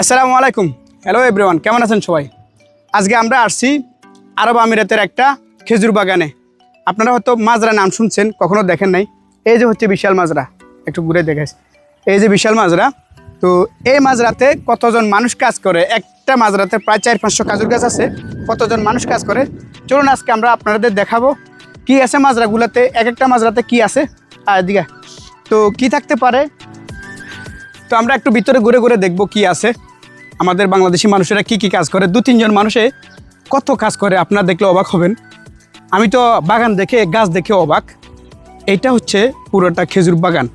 আসসালামু আলাইকুম। Hello everyone কেমন আছেন সবাই? আজকে আমরা আসছি আরব আমিরাতের একটা খেজুর বাগানে। আপনারা হয়তো মাজরা নাম শুনছেন, কখনো দেখেন নাই। এই যে হচ্ছে বিশাল মাজরা, একটু ঘুরে দেখাইস। এই যে বিশাল মাজরা, তো এই মাজরাতে কতজন মানুষ কাজ করে? একটা মাজরাতে প্রায় চার, পাঁচশো কাজুর গাছ আছে। কতজন মানুষ কাজ করে? চলুন আজকে আমরা আপনাদের দেখাবো কি আছে মাজরাগুলোতে, এক একটা মাজরাতে কি আছে। আর এদিকে, তো কি থাকতে পারে? তো আমরা একটু ভিতরে ঘুরে ঘুরে দেখব কি আছে। আমাদের বাংলাদেশি মানুষেরা কি কি কাজ করে। দু, তিনজন মানুষে কত কাজ করে, আপনারা দেখলে অবাক হবেন। আমি তো বাগান দেখে, গাছ দেখে অবাক। এইটা হচ্ছে পুরোটা খেজুর বাগান।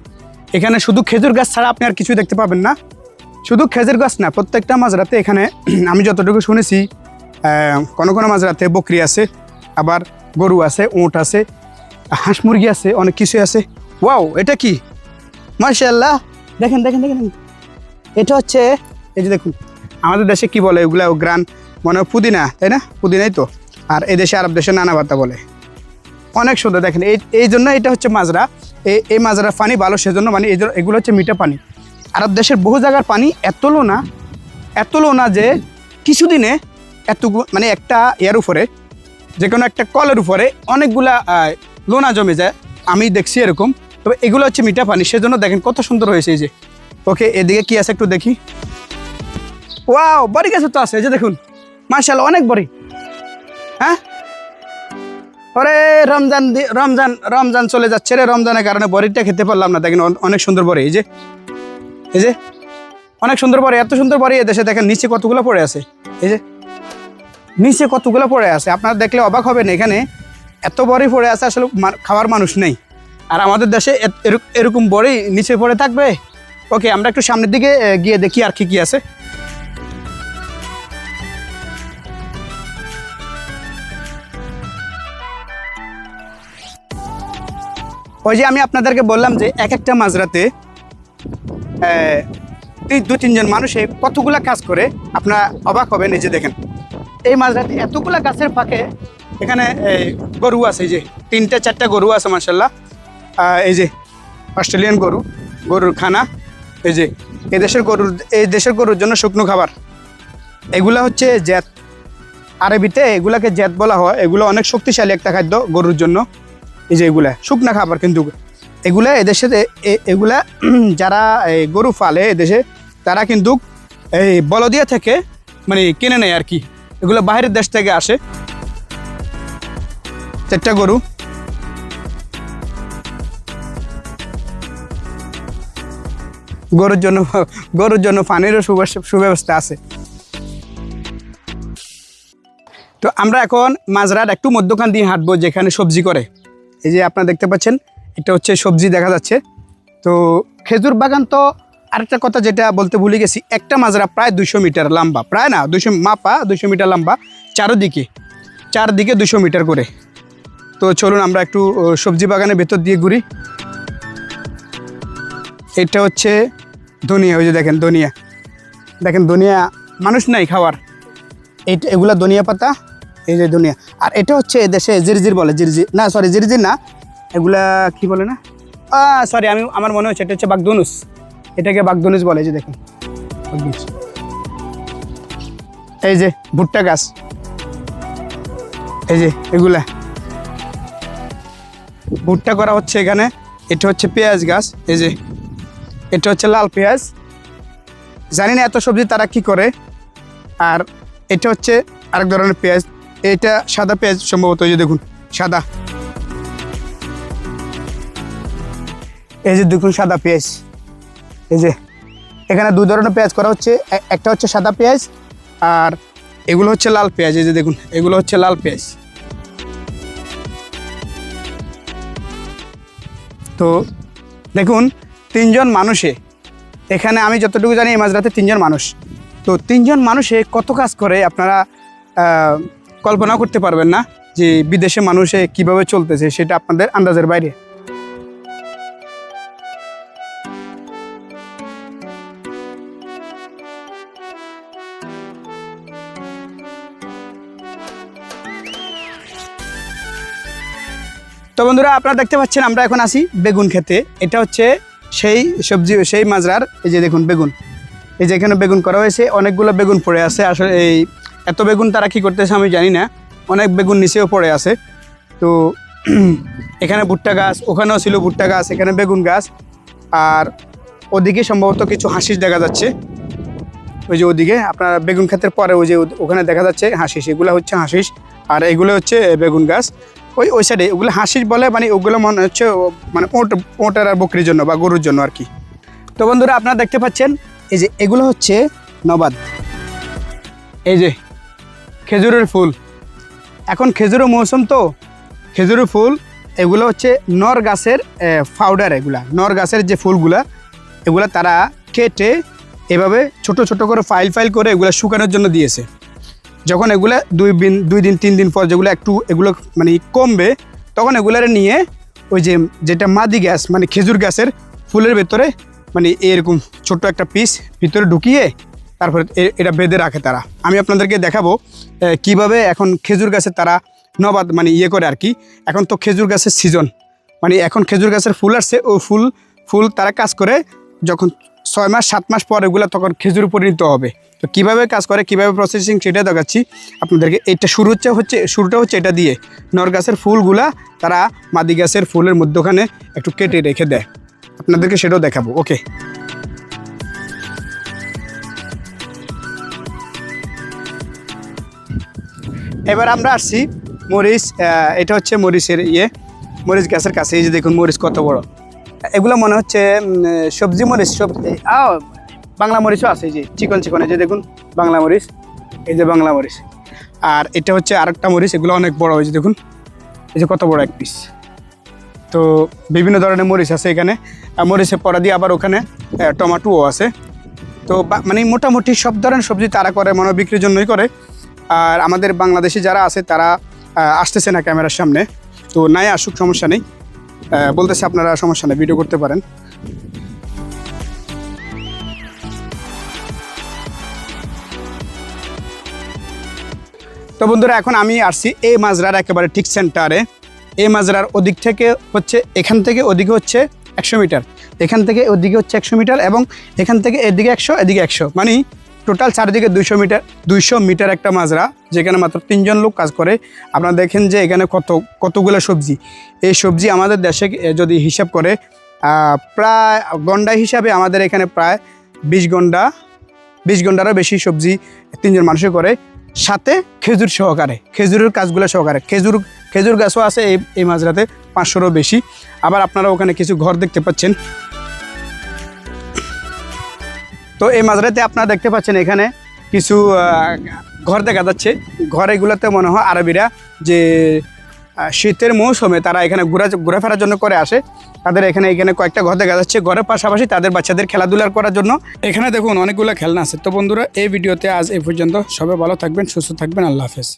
এখানে শুধু খেজুর গাছ ছাড়া আপনি আর কিছু দেখতে পাবেন না। শুধু খেজুর গাছ না, প্রত্যেকটা মাঝরাতে এখানে আমি যতটুকু শুনেছি কোনো কোনো মাঝরাতে বকরি আছে, আবার গরু আছে, উঁট আছে, হাঁস মুরগি আছে, অনেক কিছু আছে। ওয়াও, এটা কি? মার্শাল্লাহ দেখেন দেখেন দেখেন। এটা হচ্ছে, এই যে দেখুন, আমাদের দেশে কি বলে ওগুলা গ্রান মনে হয় পুদিনা, তাই না? পুদিনাই তো। আর এই দেশে আরব দেশে নানা পাতা বলে। অনেক সুন্দর, দেখেন, এই এই জন্য এটা হচ্ছে মাজরা। এই এই মাজরার পানি ভালো, সেজন্য মানে এই এগুলো হচ্ছে মিঠা পানি। আরব দেশের বহু জায়গার পানি এত লোনা এত লোনা যে কিছুদিনে এত মানে একটা ইয়ার উপরে যে কোনো একটা কলের উপরে অনেকগুলা লোনা জমে যায়। আমি দেখছি এরকম। তবে এগুলো হচ্ছে মিঠা পানি। সেজন্য দেখেন কত সুন্দর হয়েছে এই যে। ওকে, এদিকে কি আছে একটু দেখি। ওয়াও, বড়ি গাছ তো আছে, এই যে দেখুন। মার্শাল অনেক বড়ি। হ্যাঁ? ওরে, রমজান রমজান রমজান চলে যাচ্ছে রে, রমজানের কারণে বড়িটা খেতে পারলাম না। দেখেন অনেক সুন্দর বড়ি, এই যে। এই যে, অনেক সুন্দর বড়ি, এত সুন্দর বড়ি এ দেশে। দেখেন, নিচে কতগুলো পড়ে আছে, এই যে। নিচে কতগুলো পড়ে আছে, আপনারা দেখলে অবাক হবেন, এখানে এত বড়ি পড়ে আছে, আসলে খাওয়ার মানুষ নেই। আর আমাদের দেশে এরকম বড়ই নিচে পড়ে থাকবে। ওকে, আমরা একটু সামনের দিকে গিয়ে দেখি আর কি কি আছে। ওই যে আমি আপনাদেরকে বললাম যে এক একটা মাঝরাতে এই দু, তিনজন মানুষে কতগুলা কাজ করে, আপনারা অবাক হবেন এই যে দেখেন। এই মাঝরাতে এতগুলা গাছের ফাঁকে এখানে গরু আছে যে, তিনটা, চারটা গরু আছে মার্শাল্লাহ এই যে অস্ট্রেলিয়ান গরু, গরুর খানা, এই যে এই দেশের গরুর, এই দেশের গরুর জন্য শুকনো খাবার। এগুলা হচ্ছে জ্যাত আরবিতে এগুলাকে জ্যাত বলা হয়। এগুলো অনেক শক্তিশালী একটা খাদ্য গরুর জন্য। এই যে এগুলা, শুকনা খাবার কিন্তু। এগুলা এদেশে, এ- এ- এগুলা যারা গরু ফালে এদেশে, তারা কিন্তু এই বলদিয়া থেকে মানে কিনে নেয় আর কি। এগুলো বাইরের দেশ থেকে আসে। চারটা গরু। গরুর জন্য গরুর জন্য পানিরও সুব্যবস্থা- আছে। তো আমরা এখন মাজরার একটু মধ্যখান দিয়ে হাঁটবো যেখানে সবজি করে। এই যে আপনারা দেখতে পাচ্ছেন এটা হচ্ছে সবজি দেখা যাচ্ছে। তো খেজুর বাগান তো আরেকটা কথা যেটা বলতে ভুলে গেছি, একটা মাজরা প্রায় দুশো মিটার লম্বা। প্রায় না দুশো মাপা দুশো মিটার লম্বা, চারোদিকে, চারদিকে দুশো মিটার করে। তো চলুন আমরা একটু সবজি বাগানের ভেতর দিয়ে ঘুরি। এটা হচ্ছে ধনিয়া ওই যে দেখেন ধনিয়া দেখেন ধনিয়া মানুষ নাই খাওয়ার। এইটা এগুলা ধনিয়া পাতা, এই যে ধনিয়া আর এটা হচ্ছে দেশে জিরজির বলে জিরজির না সরি জিরজির না। এগুলা কি বলে না? সরি আমি, আমার মনে হচ্ছে এটা হচ্ছে বাগদনুস। এটাকে বাগদনুস বলে যে দেখুন। এই যে ভুট্টা গাছ। এই যে এগুলা। ভুট্টা করা হচ্ছে এখানে। এটা হচ্ছে পেঁয়াজ গাছ, এই যে। এটা হচ্ছে লাল পেঁয়াজ। জানি না এত সবজি তারা কি করে। আর এটা হচ্ছে আরেক ধরনের পেঁয়াজ। এটা সাদা পেঁয়াজ সম্ভবত, এই যে দেখুন, সাদা। এই যে দেখুন, সাদা পেঁয়াজ। এই যে, এখানে দু ধরনের পেঁয়াজ করা হচ্ছে। একটা হচ্ছে সাদা পেঁয়াজ, আর এগুলো হচ্ছে লাল পেঁয়াজ। এই যে দেখুন, এগুলো হচ্ছে লাল পেঁয়াজ। তো দেখুন তিনজন মানুষে। এখানে আমি যতটুকু জানি, এই মাঝরাতে তিনজন মানুষ। তো তিনজন মানুষে কত কাজ করে আপনারা কল্পনা করতে পারবেন না যে বিদেশে মানুষে কীভাবে চলতেছে, সেটা আপনাদের আন্দাজের বাইরে। তো বন্ধুরা, আপনারা দেখতে পাচ্ছেন, আমরা এখন আসি বেগুন খেতে। এটা হচ্ছে সেই সবজি, সেই মাজরার, এই যে দেখুন, বেগুন। এই যে এখানে বেগুন করা হয়েছে, অনেকগুলো বেগুন পড়ে আছে। আসলে এই এত বেগুন তারা কি করতেছে আমি জানি না। অনেক বেগুন নিচেও পড়ে আছে। তো এখানে ভুট্টা গাছ, ওখানেও ছিল ভুট্টা গাছ, এখানে বেগুন গাছ। আর ওদিকে সম্ভবত কিছু হাসিস দেখা যাচ্ছে। ওই যে ওদিকে, আপনার বেগুন ক্ষেতের পরে ওই যে ওখানে দেখা যাচ্ছে হাসিস। এগুলো হচ্ছে হাসিস। আর এগুলো হচ্ছে বেগুন গাছ। ওই ওই সাইডে ওগুলো হাসিস বলে মানে ওগুলো মনে হচ্ছে মানে ওট, ওটার আর বকরির জন্য বা গরুর জন্য আর কি। তো বন্ধুরা, আপনারা দেখতে পাচ্ছেন, এই যে এগুলো হচ্ছে নবাদ। এই যে খেজুরের ফুল। এখন খেজুরের মৌসুম তো, খেজুরের ফুল, এগুলো হচ্ছে নর গাছের পাউডার এগুলা, নর গাছের যে ফুলগুলা, এগুলা তারা কেটে এভাবে ছোট ছোট করে ফাইল ফাইল করে এগুলো শুকানোর জন্য দিয়েছে। যখন এগুলো দুই দিন দুই দিন, তিন দিন পর যেগুলো একটু এগুলো মানে কমবে, তখন এগুলারে নিয়ে ওই যে যেটা মাদি গ্যাস মানে খেজুর গ্যাসের ফুলের ভেতরে মানে এরকম ছোট্ট একটা পিস ভিতরে ঢুকিয়ে তারপরে এটা বেঁধে রাখে তারা। আমি আপনাদেরকে দেখাবো কীভাবে এখন খেজুর গাছে তারা নবাদ মানে ইয়ে করে আর কি। এখন তো খেজুর গাছের সিজন মানে এখন খেজুর গাছের ফুল আসছে, ও ফুল ফুল তারা কাজ করে যখন ছয় মাস, সাত মাস পর এগুলো তখন খেজুর পরিণত হবে। তো কীভাবে কাজ করে, কীভাবে প্রসেসিং সেটা দেখাচ্ছি আপনাদেরকে। এটা শুরু হচ্ছে হচ্ছে, শুরুটা হচ্ছে এটা দিয়ে। নর গাছের ফুলগুলা তারা মাদি গাছের ফুলের মধ্যখানে একটু কেটে রেখে দেয়। আপনাদেরকে সেটাও দেখাবো, ওকে? এবার আমরা আসছি মরিচ এটা হচ্ছে মরিচের ইয়ে মরিচ গাছের কাছে। এই যে দেখুন, মরিচ কত বড়। এগুলো মনে হচ্ছে সবজি মরিচ সবজি বাংলা মরিচও আছে যে, চিকন চিকনে যে দেখুন, বাংলা মরিচ, এই যে বাংলা মরিচ। আর এটা হচ্ছে আরেকটা মরিচ, এগুলো অনেক বড় যে দেখুন, এই যে কত বড় এক পিস তো বিভিন্ন ধরনের মরিচ আছে এখানে। মরিচের পরা দিয়ে আবার ওখানে টমাটোও আছে। তো মানে মোটামুটি সব ধরনের সবজি তারা করে, মনে বিক্রির জন্যই করে। আর আমাদের বাংলাদেশে যারা আছে, তারা আসতেছে না ক্যামেরার সামনে। তো নাই আসুক, সমস্যা নেই। বলতেছে আপনারা সমস্যা নেই ভিডিও করতে পারেন। তো বন্ধুরা, এখন আমি আসছি এই মাজরার একেবারে ঠিক সেন্টারে এই মাজরার ওদিক থেকে হচ্ছে, এখান থেকে ওদিকে হচ্ছে একশো মিটার। এখান থেকে ওদিকে হচ্ছে একশো মিটার এবং এখান থেকে এদিকে একশো এদিকে একশো। মানে টোটাল চারিদিকে দুইশো মিটার দুইশো মিটার একটা মাজরা, যেখানে মাত্র তিনজন লোক কাজ করে। আপনারা দেখেন যে এখানে কত, কতগুলো সবজি। এই সবজি আমাদের দেশে যদি হিসাব করে প্রায় গন্ডা হিসাবে আমাদের এখানে প্রায় বিশ গন্ডা, বিশ ঘন্টারও বেশি সবজি তিনজন মানুষে করে। সাথে খেজুর সহকারে, খেজুরের কাজগুলো সহকারে। খেজুর খেজুর গাছও আছে এই এই মাজরাতে, পাঁচশোরও বেশি। আবার আপনারা ওখানে কিছু ঘর দেখতে পাচ্ছেন। তো এই মাঝরাতে আপনারা দেখতে পাচ্ছেন এখানে কিছু ঘর দেখা যাচ্ছে। ঘর এগুলোতে মনে হয় আরবিরা যে শীতের মৌসুমে তারা এখানে ঘোরা, ঘোরাফেরার জন্য করে আসে। তাদের এখানে এখানে কয়েকটা ঘর দেখা যাচ্ছে। ঘরের পাশাপাশি তাদের বাচ্চাদের খেলাধুলার করার জন্য। এখানে দেখুন অনেকগুলো খেলনা আছে। তো বন্ধুরা, এই ভিডিওতে আজ এই পর্যন্ত। সবাই ভালো থাকবেন, সুস্থ থাকবেন। আল্লাহ হাফেজ।